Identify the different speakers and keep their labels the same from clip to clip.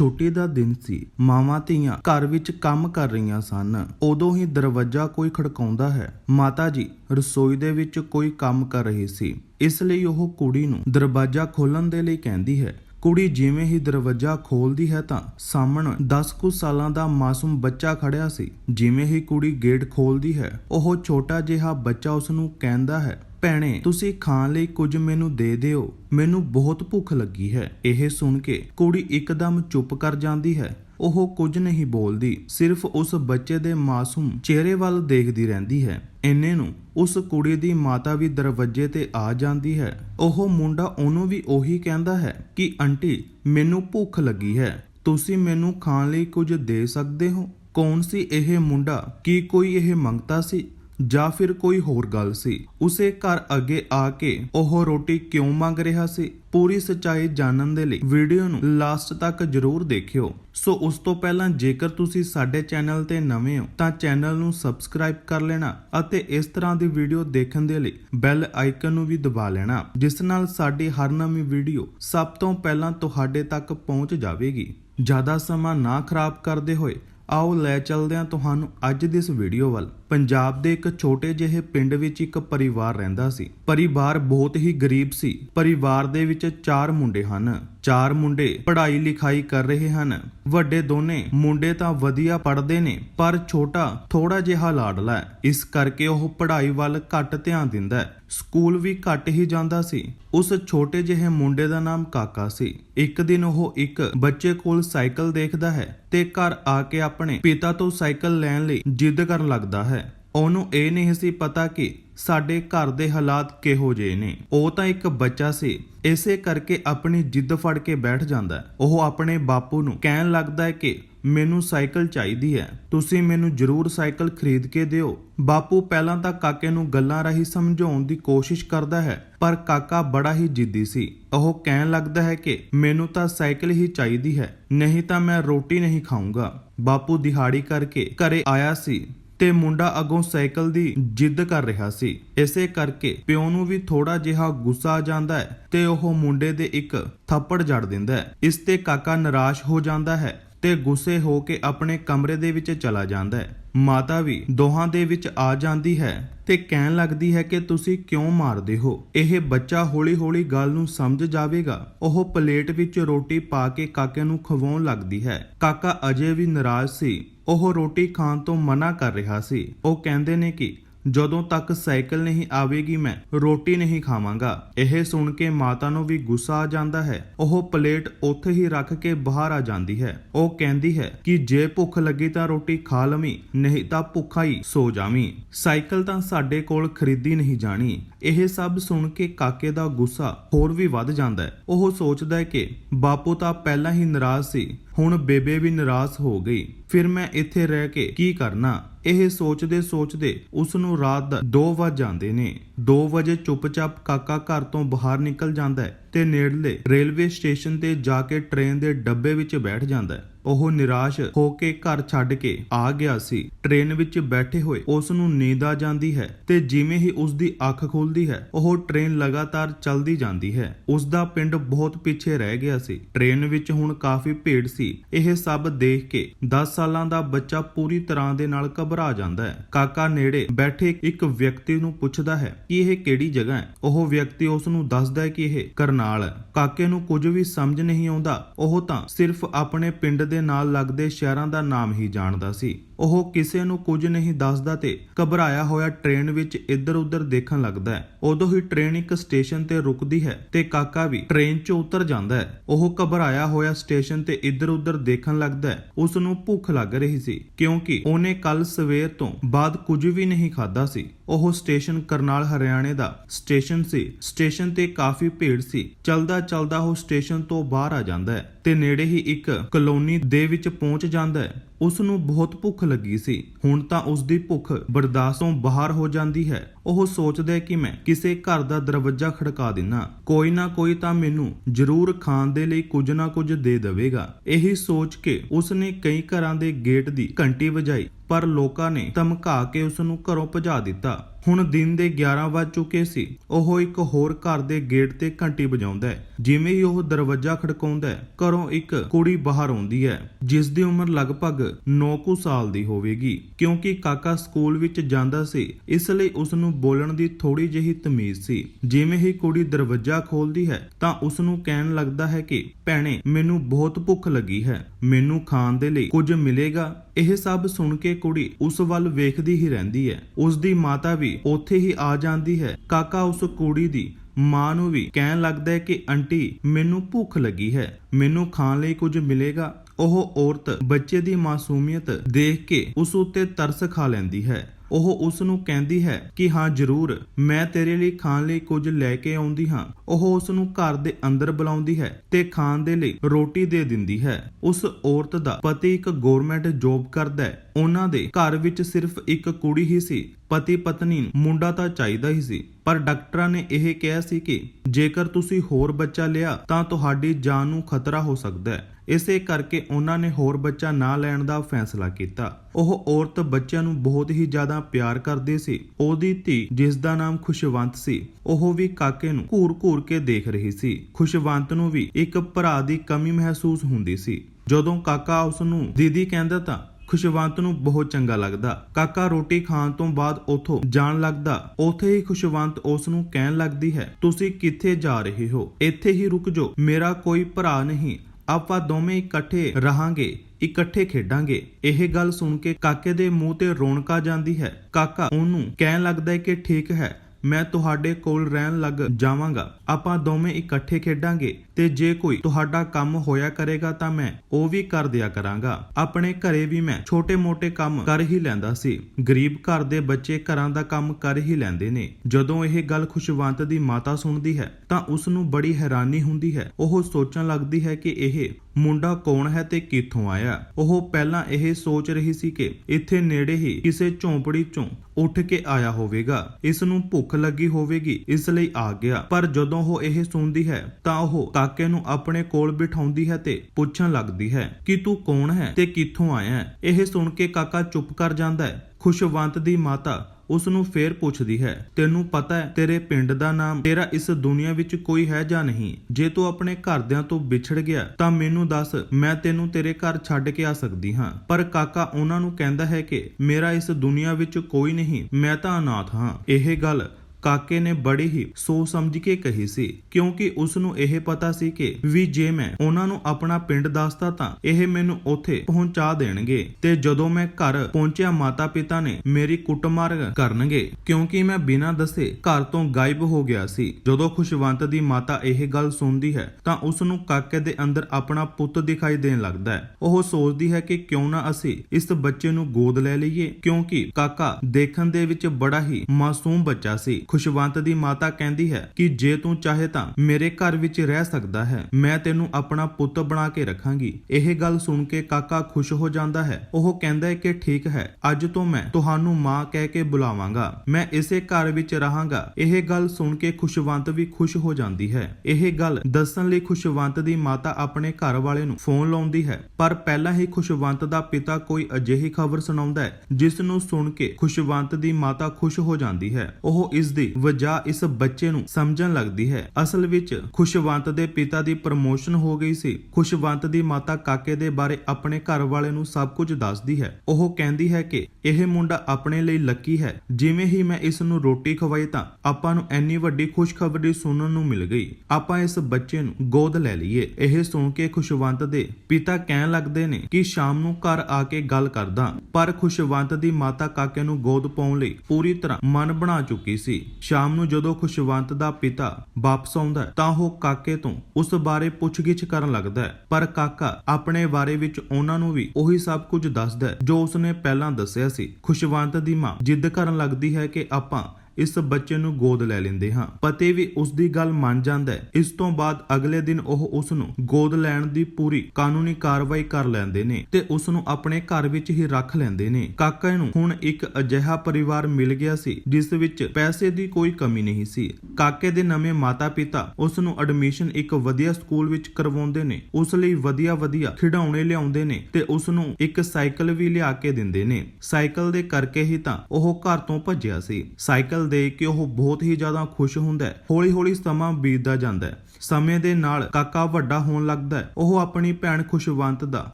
Speaker 1: ਛੁੱਟੀ ਦਾ ਦਿਨ ਸੀ। ਮਾਵਾਂ ਧੀਆਂ ਘਰ ਵਿੱਚ ਕੰਮ ਕਰ ਰਹੀਆਂ ਸਨ। ਉਦੋਂ ਹੀ ਦਰਵਾਜ਼ਾ ਕੋਈ ਖੜਕਾਉਂਦਾ ਹੈ। ਮਾਤਾ ਜੀ, ਰਸੋਈ ਦੇ ਵਿੱਚ ਕੋਈ ਕੰਮ ਕਰ ਰਹੀ ਸੀ। ਇਸ ਲਈ ਉਹ ਕੁੜੀ ਨੂੰ ਦਰਵਾਜ਼ਾ ਖੋਲਣ ਦੇ ਲਈ ਕਹਿੰਦੀ ਹੈ। ਕੁੜੀ ਜਿਵੇਂ ਹੀ ਦਰਵਾਜ਼ਾ ਖੋਲਦੀ ਹੈ ਤਾਂ ਸਾਹਮਣੇ 10 ਕੁ ਸਾਲਾਂ ਦਾ ਮਾਸੂਮ ਬੱਚਾ ਖੜਿਆ ਸੀ। ਜਿਵੇਂ ਹੀ ਕੁੜੀ ਗੇਟ ਖੋਲਦੀ ਹੈ, ਉਹ ਛੋਟਾ ਜਿਹਾ ਬੱਚਾ ਉਸ ਨੂੰ ਕਹਿੰਦਾ ਹੈ ਭੈਣੇ, ਤੁਸੀਂ ਖਾਣ ਲਈ ਕੁਝ ਮੈਨੂੰ ਦੇ ਦਿਓ। ਮੈਨੂੰ ਬਹੁਤ ਭੁੱਖ ਲੱਗੀ ਹੈ। ਇਹ ਸੁਣ ਕੇ ਕੁੜੀ ਇੱਕਦਮ ਚੁੱਪ ਕਰ ਜਾਂਦੀ ਹੈ। ਉਹ ਕੁਝ ਨਹੀਂ ਬੋਲਦੀ, ਸਿਰਫ ਉਸ ਬੱਚੇ ਦੇ ਮਾਸੂਮ ਚਿਹਰੇ ਵੱਲ ਦੇਖਦੀ ਰਹਿੰਦੀ ਹੈ। ਇੰਨੇ ਨੂੰ ਉਸ ਕੁੜੀ ਦੀ ਮਾਤਾ ਵੀ ਦਰਵਾਜ਼ੇ ਤੇ ਆ ਜਾਂਦੀ ਹੈ। ਉਹ ਮੁੰਡਾ ਉਹਨੂੰ ਵੀ ਉਹੀ ਕਹਿੰਦਾ ਹੈ ਕਿ, ਆਂਟੀ, ਮੈਨੂੰ ਭੁੱਖ ਲੱਗੀ ਹੈ। ਤੁਸੀਂ ਮੈਨੂੰ ਖਾਣ ਲਈ ਕੁਝ ਦੇ ਸਕਦੇ ਹੋ? ਕੌਣ ਸੀ ਇਹ ਮੁੰਡਾ? ਕੀ ਕੋਈ ਇਹ ਮੰਗਤਾ ਸੀ? ਜਾਂ ਫਿਰ ਕੋਈ ਹੋਰ ਗੱਲ ਸੀ। ਉਸੇ ਘਰ ਅੱਗੇ ਆ ਕੇ ਉਹ ਰੋਟੀ ਕਿਉਂ ਮੰਗ ਰਿਹਾ ਸੀ, ਪੂਰੀ ਸੱਚਾਈ ਜਾਣਨ ਦੇ ਲਈ ਵੀਡੀਓ ਨੂੰ ਲਾਸਟ ਤੱਕ ਜਰੂਰ ਦੇਖਿਓ। ਸੋ ਉਸ ਤੋਂ ਪਹਿਲਾਂ ਜੇਕਰ ਤੁਸੀਂ ਸਾਡੇ ਚੈਨਲ ਤੇ ਨਵੇਂ ਹੋ, ਤਾਂ ਚੈਨਲ ਨੂੰ ਸਬਸਕ੍ਰਾਈਬ ਕਰ ਲੈਣਾ ਅਤੇ ਇਸ ਤਰ੍ਹਾਂ ਦੀ ਵੀਡੀਓ ਦੇਖਣ ਦੇ ਲਈ ਬੈਲ ਆਈਕਨ ਨੂੰ ਵੀ ਦਬਾ ਲੈਣਾ, ਜਿਸ ਨਾਲ ਸਾਡੀ ਹਰ ਨਵੀਂ ਵੀਡੀਓ ਸਭ ਤੋਂ ਪਹਿਲਾਂ ਤੁਹਾਡੇ ਤੱਕ ਪਹੁੰਚ ਜਾਵੇਗੀ। ਜ਼ਿਆਦਾ ਸਮਾਂ ਨਾ ਖਰਾਬ ਕਰਦੇ ਹੋਏ, ਆਓ ਲੈ ਚੱਲਦੇ ਹਾਂ ਤੁਹਾਨੂੰ ਅੱਜ ਦੀ ਇਸ ਵੀਡੀਓ ਵੱਲ। ਪੰਜਾਬ ਦੇ ਇੱਕ ਛੋਟੇ ਜਿਹੇ ਪਿੰਡ ਵਿੱਚ ਇੱਕ ਪਰਿਵਾਰ ਰਹਿੰਦਾ ਸੀ। ਪਰਿਵਾਰ ਬਹੁਤ ਹੀ ਗਰੀਬ ਸੀ। ਪਰਿਵਾਰ ਦੇ ਵਿੱਚ ਚਾਰ ਮੁੰਡੇ ਹਨ। ਚਾਰ ਮੁੰਡੇ ਪੜ੍ਹਾਈ ਲਿਖਾਈ ਕਰ ਰਹੇ ਹਨ। ਵੱਡੇ ਦੋਨੇ ਮੁੰਡੇ ਤਾਂ ਵਧੀਆ ਪੜ੍ਹਦੇ ਨੇ, ਪਰ ਛੋਟਾ ਥੋੜਾ ਜਿਹਾ ਲਾਡਲਾ ਹੈ। ਇਸ ਕਰਕੇ ਉਹ ਪੜ੍ਹਾਈ ਵੱਲ ਘੱਟ ਧਿਆਨ ਦਿੰਦਾ ਹੈ। ਸਕੂਲ ਵੀ ਘੱਟ ਹੀ ਜਾਂਦਾ ਸੀ। ਉਸ ਛੋਟੇ ਜਿਹੇ ਮੁੰਡੇ ਦਾ ਨਾਮ ਕਾਕਾ ਸੀ। ਇੱਕ ਦਿਨ ਉਹ ਇੱਕ ਬੱਚੇ ਕੋਲ ਸਾਈਕਲ ਦੇਖਦਾ ਹੈ ਤੇ ਘਰ ਆ ਕੇ ਆਪਣੇ ਪਿਤਾ ਤੋਂ ਸਾਈਕਲ ਲੈਣ ਲਈ ਜਿੱਦ ਕਰਨ ਲੱਗਦਾ ਹੈ। ਉਹਨੂੰ ਇਹ ਨਹੀਂ ਸੀ ਪਤਾ ਕਿ ਸਾਡੇ ਘਰ ਦੇ ਹਾਲਾਤ ਕਿਹੋ ਜਿਹੇ ਨੇ। ਉਹ ਤਾਂ ਇੱਕ ਬੱਚਾ ਸੀ। ਇਸੇ ਕਰਕੇ ਆਪਣੀ ਜਿੱਦ ਫੜ ਕੇ ਬੈਠ ਜਾਂਦਾ ਉਹ ਆਪਣੇ ਬਾਪੂ ਨੂੰ ਕਹਿਣ ਲੱਗਦਾ ਹੈ ਕਿ ਮੈਨੂੰ ਸਾਈਕਲ ਚਾਹੀਦੀ ਹੈ। ਤੁਸੀਂ ਮੈਨੂੰ ਜ਼ਰੂਰ ਸਾਈਕਲ ਖਰੀਦ ਕੇ ਦਿਓ। ਬਾਪੂ ਪਹਿਲਾਂ ਤਾਂ ਕਾਕੇ ਨੂੰ ਗੱਲਾਂ ਰਾਹੀਂ ਸਮਝਾਉਣ ਦੀ ਕੋਸ਼ਿਸ਼ ਕਰਦਾ ਹੈ, ਪਰ ਕਾਕਾ ਬੜਾ ਹੀ ਜਿੱਦੀ ਸੀ। ਉਹ ਕਹਿਣ ਲੱਗਦਾ ਹੈ ਕਿ ਮੈਨੂੰ ਤਾਂ ਸਾਈਕਲ ਹੀ ਚਾਹੀਦੀ ਹੈ, ਨਹੀਂ ਤਾਂ ਮੈਂ ਰੋਟੀ ਨਹੀਂ ਖਾਊਂਗਾ। ਬਾਪੂ ਦਿਹਾੜੀ ਕਰਕੇ ਘਰੇ ਆਇਆ ਸੀ। ਤੇ ਮੁੰਡਾ ਅੱਗੋਂ ਸਾਈਕਲ ਦੀ ਜਿੱਦ ਕਰ ਰਿਹਾ ਸੀ। ਇਸੇ ਕਰਕੇ ਪਿਓ ਨੂੰ ਵੀ ਥੋੜਾ ਜਿਹਾ ਗੁੱਸਾ ਆ ਜਾਂਦਾ ਹੈ ਤੇ ਉਹ ਮੁੰਡੇ ਦੇ ਇੱਕ ਥੱਪੜ ਜੜ ਦਿੰਦਾ ਹੈ। ਇਸ ਤੇ ਕਾਕਾ ਨਿਰਾਸ਼ ਹੋ ਜਾਂਦਾ ਹੈ ਤੇ ਗੁੱਸੇ ਹੋ ਕੇ ਆਪਣੇ ਕਮਰੇ ਦੇ ਵਿੱਚ ਚਲਾ ਜਾਂਦਾ ਹੈ। ਮਾਤਾ ਵੀ ਦੋਹਾਂ ਦੇ ਵਿੱਚ ਆ ਜਾਂਦੀ ਹੈ ਤੇ ਕਹਿਣ ਲੱਗਦੀ ਹੈ ਕਿ ਤੁਸੀਂ ਕਿਉਂ ਮਾਰਦੇ ਹੋ? ਇਹ ਬੱਚਾ ਹੌਲੀ-ਹੌਲੀ ਗੱਲ ਨੂੰ ਸਮਝ ਜਾਵੇਗਾ। ਉਹ ਪਲੇਟ ਵਿੱਚ ਰੋਟੀ ਪਾ ਕੇ ਕਾਕੇ ਨੂੰ ਖਵਾਉਣ ਲੱਗਦੀ ਹੈ। ਕਾਕਾ ਅਜੇ ਵੀ ਨਾਰਾਜ਼ ਸੀ। ਉਹ ਰੋਟੀ ਖਾਣ ਤੋਂ ਮਨਾ ਕਰ ਰਿਹਾ ਸੀ। ਉਹ ਕਹਿੰਦੇ ਨੇ ਕਿ ਜਦੋਂ ਤੱਕ ਸਾਈਕਲ ਨਹੀਂ ਆਵੇਗੀ ਮੈਂ ਰੋਟੀ ਨਹੀਂ ਖਾਵਾਂਗਾ। ਇਹ ਸੁਣ ਕੇ ਮਾਤਾ ਨੂੰ ਵੀ ਗੁੱਸਾ ਆ ਜਾਂਦਾ ਹੈ। ਉਹ ਪਲੇਟ ਉੱਥੇ ਹੀ ਰੱਖ ਕੇ ਬਾਹਰ ਆ ਜਾਂਦੀ ਹੈ। ਉਹ ਕਹਿੰਦੀ ਹੈ ਕਿ ਜੇ ਭੁੱਖ ਲੱਗੀ ਤਾਂ ਰੋਟੀ ਖਾ ਲਵੀਂ, ਨਹੀਂ ਤਾਂ ਭੁੱਖਾ ਹੀ ਸੋ ਜਾਵੀਂ। ਸਾਈਕਲ ਤਾਂ ਸਾਡੇ ਕੋਲ ਖਰੀਦੀ ਨਹੀਂ ਜਾਣੀ। ਇਹ ਸਭ ਸੁਣ ਕੇ ਕਾਕੇ ਦਾ ਗੁੱਸਾ ਹੋਰ ਵੀ ਵੱਧ ਜਾਂਦਾ ਹੈ। ਉਹ ਸੋਚਦਾ ਹੈ ਕਿ ਬਾਪੂ ਤਾਂ ਪਹਿਲਾਂ ਹੀ ਨਾਰਾਜ਼ ਸੀ, ਹੁਣ ਬੇਬੇ ਵੀ ਨਾਰਾਜ਼ ਹੋ ਗਈ। ਫਿਰ ਮੈਂ ਇੱਥੇ ਰਹਿ ਕੇ ਕੀ ਕਰਨਾ? ਇਹ ਸੋਚਦੇ ਸੋਚਦੇ ਉਸ ਨੂੰ ਰਾਤ ਦਾ 2 ਵਜ ਜਾਂਦੇ ਨੇ। 2 ਵਜੇ ਚੁੱਪਚਾਪ ਕਾਕਾ ਘਰ ਤੋਂ ਬਾਹਰ ਨਿਕਲ ਜਾਂਦਾ ਹੈ ਤੇ ਨੇੜਲੇ ਰੇਲਵੇ ਸਟੇਸ਼ਨ ਤੇ ਜਾ ਕੇ ਟ੍ਰੇਨ ਦੇ ਡੱਬੇ ਵਿੱਚ ਬੈਠ ਜਾਂਦਾ ਹੈ। ਉਹ ਨਿਰਾਸ਼ ਹੋ ਕੇ ਘਰ ਛੱਡ ਕੇ ਆ ਗਿਆ ਸੀ। ਟ੍ਰੇਨ ਵਿੱਚ ਬੈਠੇ ਹੋਏ ਉਸ ਨੂੰ ਨੀਂਦ ਆ ਜਾਂਦੀ ਹੈ ਤੇ ਜਿਵੇਂ ਹੀ ਉਸ ਦੀ ਅੱਖ ਖੁੱਲਦੀ ਹੈ, ਉਹ ਟ੍ਰੇਨ ਲਗਾਤਾਰ ਚੱਲਦੀ ਜਾਂਦੀ ਹੈ। ਉਸ ਦਾ ਪਿੰਡ ਬਹੁਤ ਪਿੱਛੇ ਰਹਿ ਗਿਆ ਸੀ। ਟ੍ਰੇਨ ਵਿੱਚ ਹੁਣ ਕਾਫੀ ਭੀੜ ਸੀ। ਇਹ ਸਭ ਦੇਖ ਕੇ 10 ਸਾਲਾਂ ਦਾ ਬੱਚਾ ਪੂਰੀ ਤਰ੍ਹਾਂ ਦੇ ਨਾਲ ਘਬਰਾ ਜਾਂਦਾ ਹੈ। ਕਾਕਾ ਨੇੜੇ ਬੈਠੇ ਇੱਕ ਵਿਅਕਤੀ ਨੂੰ ਪੁੱਛਦਾ ਹੈ, ਕਿ ਇਹ ਕਿਹੜੀ ਜਗ੍ਹਾ ਹੈ? ਉਹ ਵਿਅਕਤੀ ਉਸ ਨੂੰ ਦੱਸਦਾ ਹੈ ਕਿ ਇਹ ਕਰਨਾਲ ਹੈ। ਕਾਕੇ ਨੂੰ ਕੁਝ ਵੀ ਸਮਝ ਨਹੀਂ ਆਉਂਦਾ। ਉਹ ਤਾਂ ਸਿਰਫ ਆਪਣੇ ਪਿੰਡ ਦੇ ਨਾਲ ਲੱਗਦੇ ਸ਼ਹਿਰਾਂ ਦਾ ਨਾਮ ਹੀ ਜਾਣਦਾ ਸੀ। ਉਹ ਕਿਸੇ ਨੂੰ ਕੁਝ ਨਹੀਂ ਦੱਸਦਾ ਤੇ ਘਬਰਾਇਆ ਹੋਇਆ ਟ੍ਰੇਨ ਵਿੱਚ ਇੱਧਰ-ਉੱਧਰ ਦੇਖਣ ਲੱਗਦਾ ਹੈ। ਉਦੋਂ ਹੀ ਟ੍ਰੇਨ ਇੱਕ ਸਟੇਸ਼ਨ ਤੇ ਰੁਕਦੀ ਹੈ ਤੇ ਕਾਕਾ ਵੀ ਟ੍ਰੇਨ 'ਚੋਂ ਉਤਰ ਜਾਂਦਾ ਹੈ। ਉਹ ਘਬਰਾਇਆ ਹੋਇਆ ਸਟੇਸ਼ਨ ਤੇ ਇੱਧਰ-ਉੱਧਰ ਦੇਖਣ ਲੱਗਦਾ ਹੈ। ਉਸ ਨੂੰ ਭੁੱਖ ਲੱਗ ਰਹੀ ਸੀ ਕਿਉਂਕਿ ਉਹਨੇ ਕੱਲ ਸਵੇਰ ਤੋਂ ਬਾਅਦ ਕੁਝ ਵੀ ਨਹੀਂ ਖਾਦਾ ਸੀ। ਉਹ ਸਟੇਸ਼ਨ ਕਰਨਾਲ, ਹਰਿਆਣੇ ਦਾ ਸਟੇਸ਼ਨ ਸੀ। ਸਟੇਸ਼ਨ ਤੇ ਕਾਫੀ ਭੀੜ ਸੀ। ਚਲਦਾ ਚਲਦਾ ਉਹ ਸਟੇਸ਼ਨ ਤੋਂ ਬਾਹਰ ਆ ਜਾਂਦਾ ਹੈ ਤੇ ਨੇੜੇ ਹੀ ਇੱਕ ਕਲੋਨੀ ਦੇ ਵਿੱਚ ਪਹੁੰਚ ਜਾਂਦਾ ਹੈ। ਉਸ ਨੂੰ ਬਹੁਤ ਭੁੱਖ ਲੱਗੀ ਸੀ। ਹੁਣ ਤਾਂ ਉਸ ਦੀ ਭੁੱਖ ਬਰਦਾਸ਼ਤ ਬਾਹਰ ਹੋ ਜਾਂਦੀ ਹੈ। ਉਹ ਸੋਚਦਾ ਹੈ ਕਿ ਮੈਂ ਕਿਸੇ ਘਰ ਦਾ ਦਰਵਾਜ਼ਾ ਖੜਕਾ ਦਿੰਨਾ। ਕੋਈ ਨਾ ਕੋਈ ਤਾਂ ਮੈਨੂੰ ਜ਼ਰੂਰ ਖਾਣ ਦੇ ਲਈ ਕੁਝ ਨਾ ਕੁਝ ਦੇ ਦੇਵੇਗਾ। ਇਹੀ ਸੋਚ ਕੇ ਉਸ ਨੇ ਕਈ ਘਰਾਂ ਦੇ ਗੇਟ ਦੀ ਘੰਟੀ ਵਜਾਈ। ਪਰ ਲੋਕਾਂ ਨੇ ਧਮਕਾ ਕੇ ਉਸ ਨੂੰ ਘਰੋਂ ਭਜਾ ਦਿੱਤਾ। ਹੁਣ ਦਿਨ ਦੇ 11 ਵੱਜ ਚੁੱਕੇ ਸੀ। ਉਹ ਇੱਕ ਹੋਰ ਘਰ ਦੇ ਗੇਟ ਤੇ ਘੰਟੀ ਵਜਾਉਂਦਾ ਹੈ, ਜਿਵੇਂ ਹੀ ਉਹ ਦਰਵਾਜ਼ਾ ਖੜਕਾਉਂਦਾ ਹੈ, ਘਰੋਂ ਇੱਕ ਕੁੜੀ ਬਾਹਰ ਆਉਂਦੀ ਹੈ, ਜਿਸ ਦੀ ਉਮਰ ਲਗਭਗ 9 ਕੁ ਸਾਲ ਦੀ ਹੋਵੇਗੀ, ਕਿਉਂਕਿ ਕਾਕਾ ਸਕੂਲ ਵਿੱਚ ਜਾਂਦਾ ਸੀ, ਇਸ ਲਈ ਉਸ ਨੂੰ ਬੋਲਣ ਦੀ ਥੋੜੀ ਜਿਹੀ ਤਮੀਜ਼ ਸੀ। ਜਿਵੇਂ ਹੀ ਕੁੜੀ ਦਰਵਾਜ਼ਾ ਖੋਲਦੀ ਹੈ, ਤਾਂ ਉਸ ਨੂੰ ਕਹਿਣ ਲੱਗਦਾ ਹੈ ਕਿ, ਭੈਣੇ, ਮੈਨੂੰ ਬਹੁਤ ਭੁੱਖ ਲੱਗੀ ਹੈ, ਮੈਨੂੰ ਖਾਣ ਦੇ ਲਈ ਕੁਝ ਮਿਲੇਗਾ? ਇਹ ਸਭ ਸੁਣ ਕੇ ਕੁੜੀ ਉਸ ਵੱਲ ਵੇਖਦੀ ਹੀ ਰਹਿੰਦੀ ਹੈ। ਉਸ ਦੀ ਮਾਤਾ ਵੀ ਉੱਥੇ ਹੀ ਆ ਜਾਂਦੀ ਹੈ। ਕਾਕਾ ਉਸ ਕੁੜੀ ਦੀ ਮਾਂ ਨੂੰ ਵੀ ਕਹਿਣ ਲੱਗਦਾ ਹੈ ਕਿ, ਆਂਟੀ, ਮੈਨੂੰ ਭੁੱਖ ਲੱਗੀ ਹੈ। ਮੈਨੂੰ ਖਾਣ ਲਈ ਕੁਝ ਮਿਲੇਗਾ? ਉਹ ਔਰਤ ਬੱਚੇ ਦੀ ਮਾਸੂਮੀਅਤ ਦੇਖ ਕੇ ਉਸ ਉੱਤੇ ਤਰਸ ਖਾ ਲੈਂਦੀ ਹੈ। ਉਹ ਉਸ ਨੂੰ ਕਹਿੰਦੀ ਹੈ ਕਿ ਹਾਂ, ਜ਼ਰੂਰ, ਮੈਂ ਤੇਰੇ ਲਈ ਖਾਣ ਲਈ ਕੁਝ ਲੈ ਕੇ ਆਉਂਦੀ ਹਾਂ। ਉਹ ਉਸ ਨੂੰ ਘਰ ਦੇ ਅੰਦਰ ਬੁਲਾਉਂਦੀ ਹੈ ਤੇ ਖਾਣ ਦੇ ਲਈ ਰੋਟੀ ਦੇ ਦਿੰਦੀ ਹੈ। ਉਸ ਔਰਤ ਦਾ ਪਤੀ ਇੱਕ ਗਵਰਨਮੈਂਟ ਜੌਬ ਕਰਦਾ ਹੈ। ਉਹਨਾਂ ਦੇ ਘਰ ਵਿੱਚ ਸਿਰਫ ਇੱਕ ਕੁੜੀ ਹੀ ਸੀ। ਪਤੀ ਪਤਨੀ ਨੂੰ ਮੁੰਡਾ ਤਾਂ ਚਾਹੀਦਾ ਹੀ ਸੀ। ਪਰ ਡਾਕਟਰਾਂ ਨੇ ਇਹ ਕਿਹਾ ਸੀ ਕਿ ਜੇਕਰ ਤੁਸੀਂ ਹੋਰ ਬੱਚਾ ਲਿਆ, ਤਾਂ ਤੁਹਾਡੀ ਜਾਨ ਨੂੰ ਖਤਰਾ ਹੋ ਸਕਦਾ ਹੈ। ਇਸੇ ਕਰਕੇ ਉਹਨਾਂ ਨੇ ਹੋਰ ਬੱਚਾ ਨਾ ਲੈਣ ਦਾ ਫੈਸਲਾ ਕੀਤਾ। ਉਹ ਔਰਤ ਬੱਚਿਆਂ ਨੂੰ ਬਹੁਤ ਹੀ ਜ਼ਿਆਦਾ ਪਿਆਰ ਕਰਦੀ ਸੀ। ਉਹਦੀ ਧੀ, ਜਿਸ ਦਾ ਨਾਮ ਖੁਸ਼ਵੰਤ ਸੀ, ਉਹ ਵੀ ਕਾਕੇ ਨੂੰ ਘੂਰ-ਘੂਰ ਕੇ ਦੇਖ ਰਹੀ ਸੀ। ਖੁਸ਼ਵੰਤ ਨੂੰ ਵੀ ਇੱਕ ਭਰਾ ਦੀ ਕਮੀ ਮਹਿਸੂਸ ਹੁੰਦੀ ਸੀ। ਜਦੋਂ ਕਾਕਾ ਉਸ ਨੂੰ, ਦੀਦੀ ਕਹਿੰਦਾ ਤਾਂ, ਖੁਸ਼ਵੰਤ ਨੂੰ ਬਹੁਤ ਚੰਗਾ ਲੱਗਦਾ। ਕਾਕਾ ਰੋਟੀ ਖਾਣ ਤੋਂ ਬਾਅਦ ਉਥੋਂ ਜਾਣ ਲੱਗਦਾ। ਉਥੇ ਹੀ ਖੁਸ਼ਵੰਤ ਉਸ ਨੂੰ ਕਹਿਣ ਲੱਗਦੀ ਹੈ, ਤੁਸੀਂ ਕਿੱਥੇ ਜਾ ਰਹੇ ਹੋ? ਇੱਥੇ ਹੀ ਰੁਕ ਜਾਓ। ਮੇਰਾ ਕੋਈ ਭਰਾ ਨਹੀਂ। ਆਪਾਂ ਦੋਵੇਂ ਇਕੱਠੇ ਰਹਾਂਗੇ, ਇਕੱਠੇ ਖੇਡਾਂਗੇ। ਇਹ ਗੱਲ ਸੁਣ ਕੇ ਕਾਕੇ ਦੇ ਮੂੰਹ ਤੇ ਰੌਣਕ ਆ ਜਾਂਦੀ ਹੈ। ਕਾਕਾ ਉਹਨੂੰ ਕਹਿਣ ਲੱਗਦਾ ਹੈ ਕਿ ਠੀਕ ਹੈ। ਮੈਂ ਤੁਹਾਡੇ ਕੋਲ ਰਹਿਣ ਲੱਗ ਜਾਵਾਂਗਾ। ਆਪਾਂ ਦੋਵੇਂ ਇਕੱਠੇ ਖੇਡਾਂਗੇ ਤੇ ਜੇ ਕੋਈ ਤੁਹਾਡਾ ਕੰਮ ਹੋਇਆ ਕਰੇਗਾ ਤਾਂ ਮੈਂ ਉਹ ਵੀ ਕਰ ਦਿਆ ਕਰਾਂਗਾ। ਆਪਣੇ ਘਰੇ ਵੀ ਮੈਂ ਛੋਟੇ-ਮੋਟੇ ਕੰਮ ਕਰ ਹੀ ਲੈਂਦਾ ਸੀ। ਗਰੀਬ ਘਰ ਦੇ ਬੱਚੇ ਘਰਾਂ ਦਾ ਕੰਮ ਕਰ ਹੀ ਲੈਂਦੇ ਨੇ। ਜਦੋਂ ਇਹ ਗੱਲ ਖੁਸ਼ਵੰਤ ਦੀ ਮਾਤਾ ਸੁਣਦੀ ਹੈ ਤਾਂ ਉਸ ਨੂੰ ਬੜੀ ਹੈਰਾਨੀ ਹੁੰਦੀ ਹੈ। ਉਹ ਸੋਚਣ ਲੱਗਦੀ ਹੈ ਕਿ ਇਹ ਮੁੰਡਾ ਕੌਣ ਹੈ ਤੇ ਕਿੱਥੋਂ ਆਇਆ? ਉਹ ਪਹਿਲਾਂ ਇਹ ਸੋਚ ਰਹੀ ਸੀ ਕਿ ਇੱਥੇ ਨੇੜੇ ਹੀ ਕਿਸੇ ਝੌਂਪੜੀ ਚੋਂ ਉੱਠ ਕੇ ਆਇਆ ਹੋਵੇਗਾ। ਇਸ ਨੂੰ ਭੁੱਖ ਲੱਗੀ ਹੋਵੇਗੀ, ਇਸ ਲਈ ਆ ਗਿਆ। ਪਰ ਜਦੋਂ ਉਹ ਇਹ ਸੁਣਦੀ ਹੈ, ਤਾਂ ਉਹ ਕਾਕੇ ਨੂੰ ਆਪਣੇ ਕੋਲ ਬਿਠਾਉਂਦੀ ਹੈ ਤੇ ਪੁੱਛਣ ਲੱਗਦੀ ਹੈ ਕਿ ਤੂੰ ਕੌਣ ਹੈ ਤੇ ਕਿੱਥੋਂ ਆਇਆ ਹੈ? ਇਹ ਸੁਣ ਕੇ ਕਾਕਾ ਚੁੱਪ ਕਰ ਜਾਂਦਾ ਹੈ। ਖੁਸ਼ਵੰਤ ਦੀ ਮਾਤਾ ਉਸ ਨੂੰ ਫੇਰ ਪੁੱਛਦੀ ਹੈ, ਤੈਨੂੰ ਪਤਾ ਹੈ ਤੇਰੇ ਪਿੰਡ ਦਾ ਨਾਮ ਤੇਰਾ ਇਸ ਦੁਨੀਆ ਵਿੱਚ ਕੋਈ ਹੈ ਜਾਂ ਨਹੀਂ? ਜੇ ਤੂੰ ਆਪਣੇ ਘਰਦਿਆਂ ਤੋਂ ਵਿਛੜ ਗਿਆ, ਤਾਂ ਮੈਨੂੰ ਦੱਸ, ਮੈਂ ਤੈਨੂੰ ਤੇਰੇ ਘਰ ਛੱਡ ਕੇ ਆ ਸਕਦੀ ਹਾਂ। ਪਰ ਕਾਕਾ ਉਹਨਾਂ ਨੂੰ ਕਹਿੰਦਾ ਹੈ ਕਿ, ਮੇਰਾ ਇਸ ਦੁਨੀਆ ਵਿੱਚ ਕੋਈ ਨਹੀਂ, ਮੈਂ ਤਾਂ ਅਨਾਥ ਹਾਂ। ਇਹ ਗੱਲ ਕਾਕੇ ਨੇ ਬੜੀ ਹੀ ਸੋਚ ਸਮਝ ਕੇ ਕਹੀ ਸੀ, ਕਿਉਂਕਿ ਉਸ ਨੂੰ ਇਹ ਪਤਾ ਸੀ ਕਿ ਵੀ ਜੇ ਮੈਂ ਉਹਨਾਂ ਨੂੰ ਆਪਣਾ ਪਿੰਡ ਦੱਸਦਾ ਤਾਂ ਇਹ ਮੈਨੂੰ ਉੱਥੇ ਪਹੁੰਚਾ ਦੇਣਗੇ ਤੇ ਜਦੋਂ ਮੈਂ ਘਰ ਪਹੁੰਚਿਆ, ਮਾਤਾ-ਪਿਤਾ ਨੇ ਮੇਰੀ ਕੁੱਟਮਾਰ ਕਰਨਗੇ, ਕਿਉਂਕਿ ਮੈਂ ਬਿਨਾਂ ਦੱਸੇ ਘਰ ਤੋਂ ਗਾਇਬ ਹੋ ਗਿਆ ਸੀ। ਜਦੋਂ ਖੁਸ਼ਵੰਤ ਦੀ ਮਾਤਾ ਇਹ ਗੱਲ ਸੁਣਦੀ ਹੈ, ਤਾਂ ਉਸ ਨੂੰ ਕਾਕੇ ਦੇ ਅੰਦਰ ਆਪਣਾ ਪੁੱਤ ਦਿਖਾਈ ਦੇਣ ਲੱਗਦਾ ਹੈ। ਉਹ ਸੋਚਦੀ ਹੈ ਕਿ ਕਿਉਂ ਨਾ ਅਸੀਂ ਇਸ ਬੱਚੇ ਨੂੰ ਗੋਦ ਲੈ ਲਈਏ, ਕਿਉਂਕਿ ਕਾਕਾ ਦੇਖਣ ਦੇ ਵਿੱਚ ਬੜਾ ਹੀ ਮਾਸੂਮ ਬੱਚਾ ਸੀ। ਖੁਸ਼ਵੰਤ ਦੀ ਮਾਤਾ ਕਹਿੰਦੀ ਹੈ ਕਿ ਜੇ ਤੂੰ ਚਾਹੇ ਤਾਂ ਮੇਰੇ ਘਰ ਵਿੱਚ ਰਹਿ ਸਕਦਾ ਹੈ, ਮੈਂ ਤੈਨੂੰ ਆਪਣਾ ਪੁੱਤ ਬਣਾ ਕੇ ਰੱਖਾਂਗੀ। ਇਹ ਗੱਲ ਸੁਣ ਕੇ ਕਾਕਾ ਖੁਸ਼ ਹੋ ਜਾਂਦਾ ਹੈ। ਉਹ ਕਹਿੰਦਾ ਹੈ ਕਿ ਠੀਕ ਹੈ, ਅੱਜ ਤੋਂ ਮੈਂ ਤੁਹਾਨੂੰ ਮਾਂ ਕਹਿ ਕੇ ਬੁਲਾਵਾਂਗਾ। ਮੈਂ ਇਸੇ ਘਰ ਵਿੱਚ ਰਹਾਂਗਾ। ਇਹ ਗੱਲ ਸੁਣ ਕੇ ਖੁਸ਼ਵੰਤ ਵੀ ਖੁਸ਼ ਹੋ ਜਾਂਦੀ ਹੈ। ਇਹ ਗੱਲ ਦੱਸਣ ਲਈ ਖੁਸ਼ਵੰਤ ਦੀ ਮਾਤਾ ਆਪਣੇ ਘਰ ਵਾਲੇ ਨੂੰ ਫੋਨ ਲਾਉਂਦੀ ਹੈ। ਪਰ ਪਹਿਲਾਂ ਹੀ ਖੁਸ਼ਵੰਤ ਦਾ ਪਿਤਾ ਕੋਈ ਅਜਿਹੀ ਖਬਰ ਸੁਣਾਉਂਦਾ ਹੈ, ਜਿਸ ਨੂੰ ਸੁਣ ਕੇ ਖੁਸ਼ਵੰਤ ਦੀ ਮਾਤਾ ਖੁਸ਼ ਹੋ ਜਾਂਦੀ ਹੈ। ਉਹ ਇਸ ਦੀ ਵਜ੍ਹਾ ਇਸ ਬੱਚੇ ਨੂੰ ਸਮਝਣ ਲੱਗਦੀ ਹੈ। ਅਸਲ ਵਿੱਚ ਖੁਸ਼ਵੰਤ ਦੇ ਪਿਤਾ ਦੀ ਪ੍ਰਮੋਸ਼ਨ ਹੋ ਗਈ ਸੀ। ਖੁਸ਼ਵੰਤ ਦੀ ਮਾਤਾ ਕਾਕੇ ਦੇ ਬਾਰੇ ਆਪਣੇ ਘਰ ਵਾਲੇ ਨੂੰ ਸਭ ਕੁਝ ਦੱਸਦੀ ਹੈ। ਉਹ ਕਹਿੰਦੀ ਹੈ ਕਿ ਇਹ ਮੁੰਡਾ ਆਪਣੇ ਲਈ ਲੱਕੀ ਹੈ। ਜਿਵੇਂ ਹੀ ਮੈਂ ਇਸ ਨੂੰ ਰੋਟੀ ਖਵਾਈ ਤਾਂ ਆਪਾਂ ਨੂੰ ਐਨੀ ਵੱਡੀ ਖੁਸ਼ਖਬਰੀ ਸੁਣਨ ਨੂੰ ਮਿਲ ਗਈ। ਆਪਾਂ ਇਸ ਬੱਚੇ ਨੂੰ ਗੋਦ ਲੈ ਲਈਏ। ਇਹ ਸੁਣ ਕੇ ਖੁਸ਼ਵੰਤ ਦੇ ਪਿਤਾ ਕਹਿਣ ਲੱਗਦੇ ਨੇ ਕਿ ਸ਼ਾਮ ਨੂੰ ਘਰ ਆ ਕੇ ਗੱਲ ਕਰਦਾ। ਪਰ ਖੁਸ਼ਵੰਤ ਦੀ ਮਾਤਾ ਕਾਕੇ ਨੂੰ ਗੋਦ ਪਾਉਣ ਲਈ ਪੂਰੀ ਤਰ੍ਹਾਂ ਮਨ ਬਣਾ ਚੁੱਕੀ ਸੀ। ਸ਼ਾਮ ਨੂੰ ਜਦੋਂ ਖੁਸ਼ਵੰਤ ਦਾ ਪਿਤਾ ਵਾਪਸ ਆਉਂਦਾ ਹੈ, ਤਾਂ ਉਹ ਕਾਕੇ ਤੋਂ ਉਸ ਬਾਰੇ ਪੁੱਛਗਿੱਛ ਕਰਨ ਲੱਗਦਾ ਹੈ। ਪਰ ਕਾਕਾ ਆਪਣੇ ਬਾਰੇ ਵਿੱਚ ਉਹਨਾਂ ਨੂੰ ਵੀ ਉਹੀ ਸਭ ਕੁਝ ਦੱਸਦਾ ਹੈ ਜੋ ਉਸਨੇ ਪਹਿਲਾਂ ਦੱਸਿਆ ਸੀ। ਖੁਸ਼ਵੰਤ ਦੀ ਮਾਂ ਜਿੱਦ ਕਰਨ ਲੱਗਦੀ ਹੈ ਕਿ ਆਪਾਂ ਇਸ ਬੱਚੇ ਨੂੰ ਗੋਦ ਲੈ ਲੈਂਦੇ ਹਾਂ। ਪਤੀ ਵੀ ਉਸ ਦੀ ਗੱਲ ਮੰਨ ਜਾਂਦਾ ਹੈ। ਇਸ ਤੋਂ ਬਾਅਦ ਅਗਲੇ ਦਿਨ ਉਹ ਉਸ ਨੂੰ ਗੋਦ ਲੈਣ ਦੀ ਪੂਰੀ ਕਾਨੂੰਨੀ ਕਾਰਵਾਈ ਕਰ ਲੈਂਦੇ ਨੇ ਤੇ ਉਸ ਨੂੰ ਆਪਣੇ ਘਰ ਵਿੱਚ ਹੀ ਰੱਖ ਲੈਂਦੇ ਨੇ। ਕਾਕਾ ਨੂੰ ਹੁਣ ਇੱਕ ਅਜਿਹਾ ਪਰਿਵਾਰ ਮਿਲ ਗਿਆ ਸੀ, ਜਿਸ ਵਿੱਚ ਪੈਸੇ ਦੀ ਕੋਈ ਕਮੀ ਨਹੀਂ ਸੀ। ਕਾਕੇ ਦੇ ਨਵੇਂ ਮਾਤਾ-ਪਿਤਾ ਉਸ ਨੂੰ ਐਡਮਿਸ਼ਨ ਇੱਕ ਵਧੀਆ ਸਕੂਲ ਵਿੱਚ ਕਰਵਾਉਂਦੇ ਨੇ। ਉਸ ਲਈ ਵਧੀਆ-ਵਧੀਆ ਖਿਡੌਣੇ ਲਿਆਉਂਦੇ ਨੇ ਤੇ ਉਸ ਨੂੰ ਇੱਕ ਸਾਈਕਲ ਵੀ ਲਿਆ ਕੇ ਦਿੰਦੇ ਨੇ। ਸਾਈਕਲ ਦੇ ਕਰਕੇ ਹੀ ਤਾਂ ਉਹ ਘਰ ਤੋਂ ਭੱਜਿਆ ਸੀ। ਸਾਈਕਲ ਦੇਖ ਕੇ ਉਹ ਬਹੁਤ ਹੀ ਜ਼ਿਆਦਾ ਖੁਸ਼ ਹੁੰਦਾ ਹੈ। ਹੌਲੀ-ਹੌਲੀ ਸਮਾਂ ਬੀਤਦਾ ਜਾਂਦਾ ਹੈ। ਸਮੇਂ ਦੇ ਨਾਲ ਕਾਕਾ ਵੱਡਾ ਹੋਣ ਲੱਗਦਾ ਹੈ। ਉਹ ਆਪਣੀ ਭੈਣ ਖੁਸ਼ਵੰਤ ਦਾ